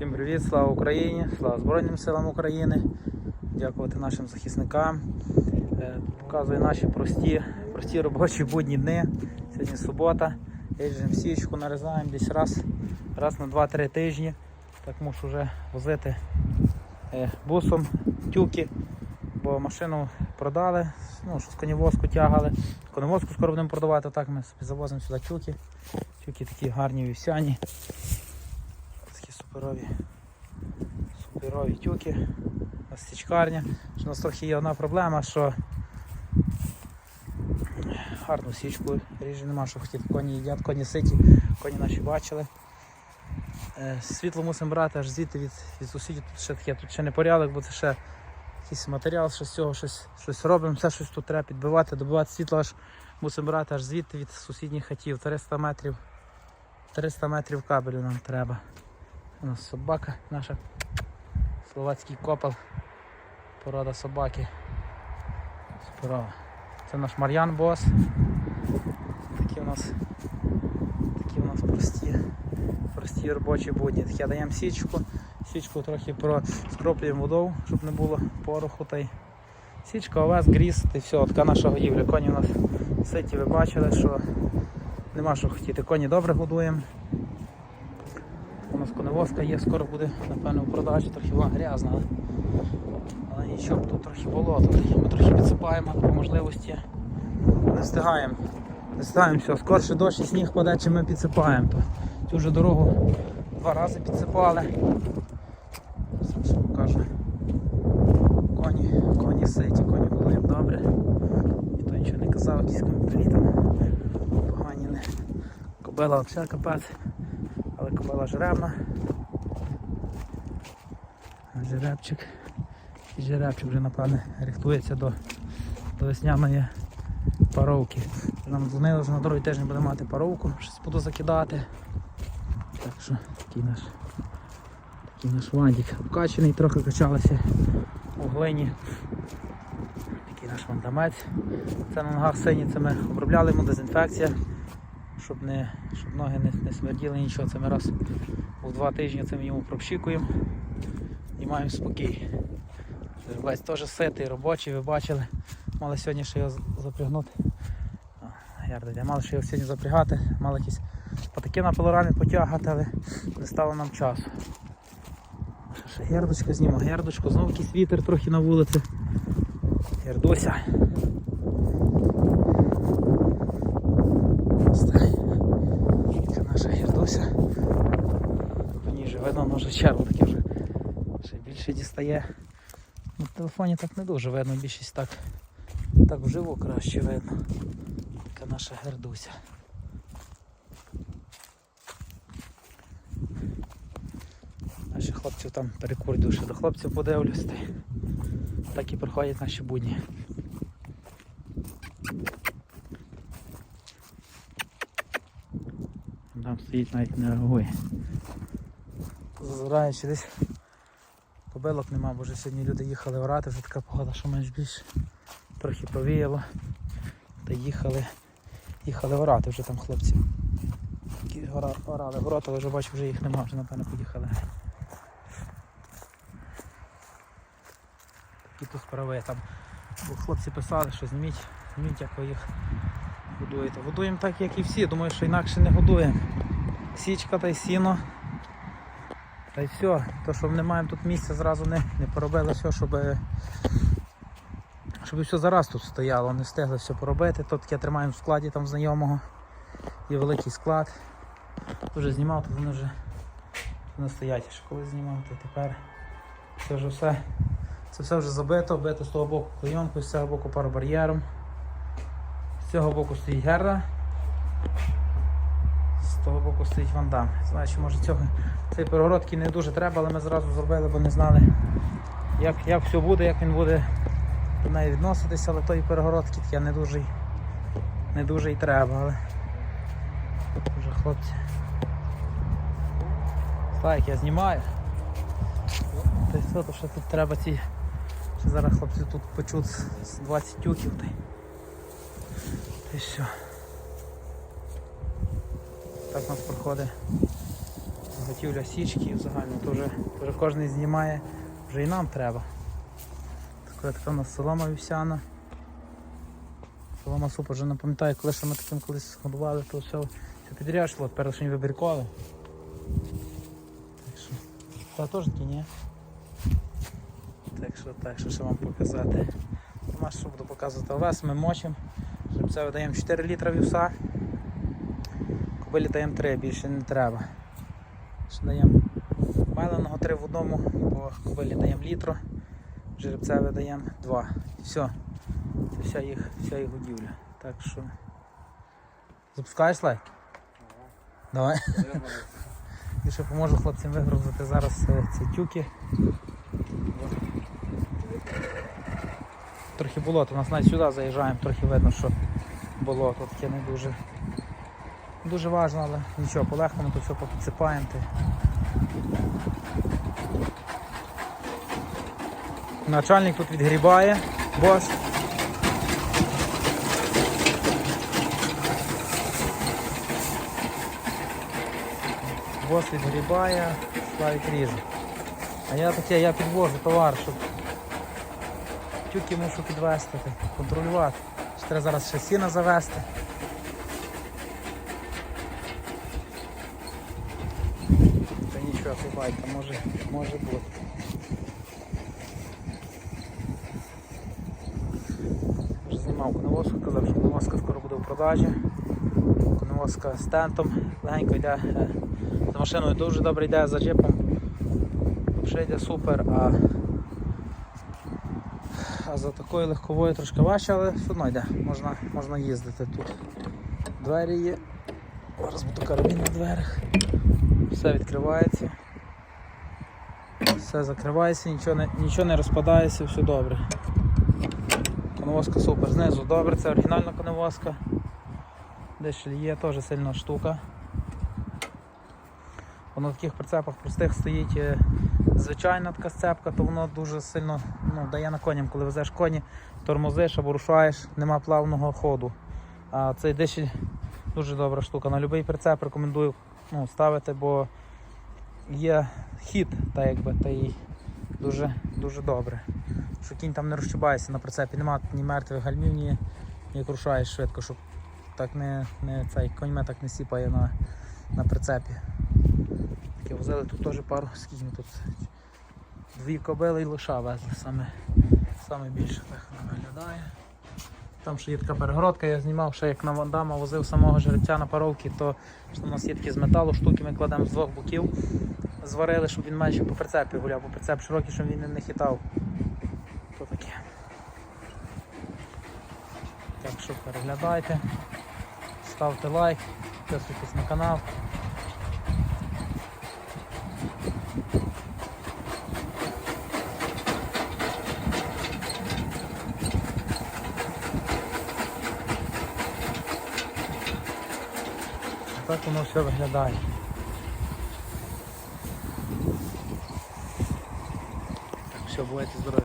Всім привіт, слава Україні, слава Збройним силам України. Дякувати нашим захисникам. Е, Показую наші прості, прості робочі будні дни. Сьогодні субота. Їжджемо січку, нарізаємо десь раз, раз на 2-3 тижні. Так мушу вже возити е, бусом тюки, бо машину продали, ну, що з коневозку тягали. Коневозку скоро будемо продавати, так ми завозимо сюди тюки. Тюки такі гарні вівсяні. Суперові, суперові тюки. У нас стічкарня. У нас трохи є одна проблема, що гарну січку ріже нема, що хотіти. Коні їдять, коні ситі, коні наші бачили. Е, Світло мусимо брати аж звідти від, від сусідів. Тут ще таке, тут ще не порядок, бо це ще якийсь матеріал, що з цього щось, щось робимо, все щось тут треба підбивати, добивати світло аж мусимо брати аж звідти від сусідніх хатів. 300 метрів 300 метрів кабелю нам треба. У нас собака наша. Словацький копал. Порода собаки. Суперова. Це наш Мар'ян бос. Такі у нас такі у нас прості, прості робочі будні. Таке даємо січку. Січку трохи проскроплюємо водою, щоб не було пороху. Та й Січка, овес, гріз, й все, така наша годівля. Коні у нас ситі, ви бачили, що нема що хотіти. Коні добре годуємо. Коневозка є, скоро буде, напевно, в продажі, трохи вона грязна, але, але нічого, тут трохи болото. Ми трохи підсипаємо по можливості. Не встигаємо. Не встигаємо все. Скорше дощ і сніг паде, чи ми підсипаємо. То цю вже дорогу два рази підсипали. Зараз покажу. Коні, коні ситі, коні годуємо добре. Ніхто нічого не казав, якісь коментарі там погані не. Кобила взагалі капець, кобила жеребна. Жеребчик. І жеребчик вже напевне рихтується до, до весняної паровки. Нам дзвонили, що на другий тиждень буде мати паровку, щось буду закидати. Так що такий наш такий наш вандик обкачений, трохи качалися у глині. Такий наш вандамець. Це на ногах сині, це ми обробляли йому дезінфекція, щоб, не, щоб ноги не, не смерділи нічого. Це ми раз у два тижні це ми йому пропшикуємо і маємо спокій. Жеребець теж ситий, робочий, ви бачили. Мали сьогодні ще його запрягнути. Йде. Мали ще його сьогодні запрягати, мали якісь патики на пилорамі потягати, але не стало нам часу. Ще, гердочка зніма, гердочку, знову якийсь вітер трохи на вулиці. Гердося. Ось так. Це наша. По вже видно, воно вже черво таке вже ще більше дістає. В телефоні так не дуже видно, більшість так, так вживо краще видно. Така наша гердуся. Ще хлопців там перекурдую, ще до хлопців подивлюсь. та Так і проходять наші будні. Стоїть навіть не реагує. Зазираючи десь Кобилок нема, бо вже сьогодні люди їхали орати, вже така погода, що менш більш трохи повіяло. Та їхали, їхали орати вже там хлопці. Які орали город, але вже бачу, вже їх нема, вже напевно поїхали. Такі тут справи там. Бо хлопці писали, що зніміть, зніміть, як ви їх годуєте. Годуємо так, як і всі, думаю, що інакше не годуємо. Січка та й сіно. Та й все, то що не маємо тут місця, зразу не, не поробили все, щоб, щоб все зараз тут стояло, не встигли все поробити. То таке тримаємо в складі там знайомого. Є великий склад. Вже знімав, то вони вже не стоять. Ще коли знімав, то тепер це вже все. Це все вже забито, бито з того боку клейонкою, з цього боку паробар'єром. З цього боку стоїть герда. З того боку стоїть вандам. Знаю, що може цього цей перегородки не дуже треба, але ми зразу зробили, бо не знали, як, як все буде, як він буде до неї відноситися, але тої перегородки таке не дуже, не дуже й треба, але вже хлопці. Так, я знімаю. Та й все, то що тут треба ці. Зараз хлопці тут почуть з 20 тюків. Та й все. Так у нас проходить готівля січки взагалі то вже, кожен знімає, вже і нам треба. Така, така у нас солома вівсяна. Солома супер, вже не пам'ятаю, коли ми таким колись годували, то все, все тепер лише вибіркове. Так що, та теж такі, ні? Так що, так, що ще вам показати. Нема що буду показувати овес, ми мочимо. Жеребця видаємо 4 літра вівса. Даємо 3, більше не треба. Ще даємо меленого 3 в одному, бо кобилі даємо літру, жеребцеве даємо 2. Все. Це вся їх, вся їх годівля. Так що. Запускаєш лайк? Давай. І ще поможу хлопцям вигрузити зараз е, ці тюки. Трохи болото, у нас навіть сюди заїжджаємо, трохи видно, що болото таке не дуже. Дуже важливо, але нічого, полегкому то все попідсипаємо. Начальник тут відгрібає, бос. Бос відгрібає, Славік ріже. А я таке, я підвожу товар, щоб тюки мушу підвести, контролювати. Ще Треба зараз ще сіна завести. Та байка, може, може бути. Вже знімав коновозку, казав, що коновозка скоро буде в продажі. Коновозка з тентом, легенько йде. е, За машиною дуже добре йде, за джипом. Вже йде супер, а, а за такою легковою трошки важче, але все одно йде, можна, можна їздити тут. Двері є. Зараз буду карабін на дверях. Все відкривається. Все закривається, нічого не, нічого не розпадається, все добре. Коновозка супер. Знизу добре, це оригінальна коновозка. Дешель є, теж сильна штука. Воно на таких прицепах простих стоїть е, звичайна така сцепка, то воно дуже сильно ну, дає на коням, коли везеш коні, тормозиш або рушаєш, нема плавного ходу. А цей дешель дуже добра штука. На будь-який прицеп рекомендую ну, ставити, бо є хід, та якби, та й дуже, дуже добре. Що кінь там не розчубається на прицепі, немає ні мертвих гальмів, ні як рушаєш швидко, щоб так не, не цей коньме так не сіпає на, на прицепі. Таке возили тут теж пару, скільки ми тут дві кобили і лоша везли саме, саме більше так виглядає. Там ще є така перегородка, я знімав ще як на Вандама возив самого жеребця на паровки, то що у нас є такі з металу штуки, ми кладемо з двох боків. Зварили, щоб він менше по прицепі гуляв, бо прицеп широкий, щоб він не хитав. То таке. Так що переглядайте, ставте лайк, підписуйтесь на канал. Так воно все виглядає. Так, все, бувайте здорові.